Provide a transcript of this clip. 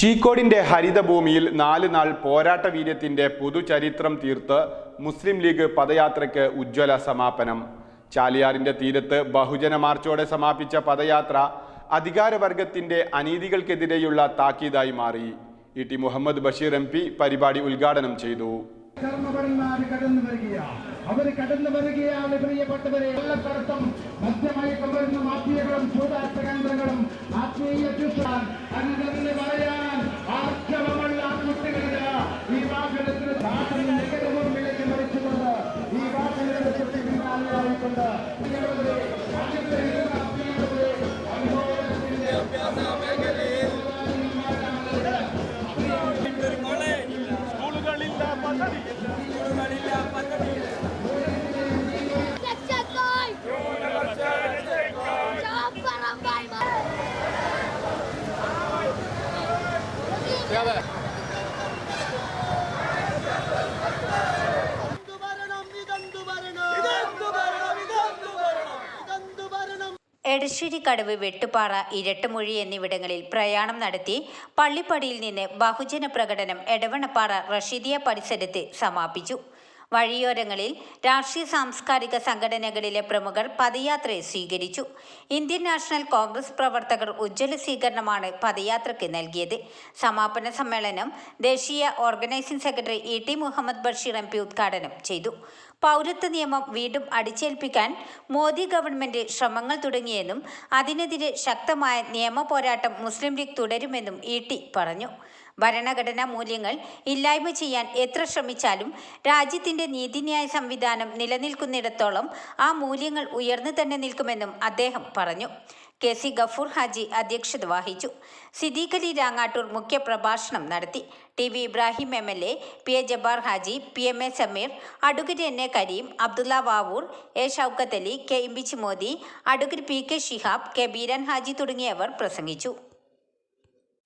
ചീക്കോടിന്റെ ഹരിതഭൂമിയിൽ നാല് നാൾ പോരാട്ട വീര്യത്തിന്റെ പുതുചരിത്രം തീർത്ത് മുസ്ലിം ലീഗ് പദയാത്രയ്ക്ക് ഉജ്ജ്വല സമാപനം. ചാലിയാറിന്റെ തീരത്ത് ബഹുജന മാർച്ചോടെ സമാപിച്ച പദയാത്ര അധികാരവർഗത്തിന്റെ അനീതികൾക്കെതിരെയുള്ള താക്കീതായി മാറി. E T Muhammad Basheer M പരിപാടി ഉദ്ഘാടനം ചെയ്തു. കർമ്മപരന്മാര് കടന്നു വരിക അവർ കടന്നു വരികയാണ് പ്രിയപ്പെട്ടവരെ. വെള്ളക്കടത്തും മദ്യമയക്കം വരുന്ന മാഫിയകളും ചൂതാട്ട കേന്ദ്രങ്ങളും ആത്മീയ ചുറ്റാൻ അനുകരണ പറയാൻ ആർജവമുള്ള കുട്ടികളില്ല ഈ വാഹനത്തിന് ദാസൻ നികടവും വിലയ്ക്ക് മറിച്ചുകൊണ്ട് ഈ വാഹനത്തെ പിന്നാലെയായിക്കൊണ്ട് ഭരണം എടശ്ശേരി കടവ് വെട്ടുപാറ ഇരട്ടമൊഴി എന്നിവിടങ്ങളിൽ പ്രയാണം നടത്തി പള്ളിപ്പടിയിൽ നിന്ന് ബഹുജന പ്രകടനം എടവണപ്പാറ റഷീദിയ പരിസരത്ത് സമാപിച്ചു. വഴിയോരങ്ങളിൽ രാഷ്ട്രീയ സാംസ്കാരിക സംഘടനകളിലെ പ്രമുഖർ പദയാത്രയെ സ്വീകരിച്ചു. ഇന്ത്യൻ നാഷണൽ കോൺഗ്രസ് പ്രവർത്തകർ ഉജ്ജ്വല സ്വീകരണമാണ് പദയാത്രയ്ക്ക് നൽകിയത്. സമാപന സമ്മേളനം ദേശീയ organising secretary E T Muhammad Basheer M P ഉദ്ഘാടനം ചെയ്തു. പൗരത്വ നിയമം വീണ്ടും അടിച്ചേൽപ്പിക്കാൻ മോദി ഗവൺമെന്റ് ശ്രമങ്ങൾ തുടങ്ങിയെന്നും അതിനെതിരെ ശക്തമായ നിയമ പോരാട്ടം മുസ്ലിം ലീഗ് തുടരുമെന്നും ഇ ടി പറഞ്ഞു. ഭരണഘടനാ മൂല്യങ്ങൾ ഇല്ലായ്മ ചെയ്യാൻ എത്ര ശ്രമിച്ചാലും രാജ്യത്തിന്റെ നീതിന്യായ സംവിധാനം നിലനിൽക്കുന്നിടത്തോളം ആ മൂല്യങ്ങൾ ഉയർന്നു തന്നെ നിൽക്കുമെന്നും അദ്ദേഹം പറഞ്ഞു. കെ സി ഗഫൂർ ഹാജി അധ്യക്ഷത വഹിച്ചു. സിദ്ദീഖ് അലി രാങ്ങാട്ടൂർ മുഖ്യപ്രഭാഷണം നടത്തി. T V Ibrahim M L A P A Jabbar Haji P M A Sameer advocate N A Kareem Abdulla Vavoor A Shoukath Ali K Imbichi Modi advocate P K Shihab K Beeran Haji തുടങ്ങിയവർ പ്രസംഗിച്ചു.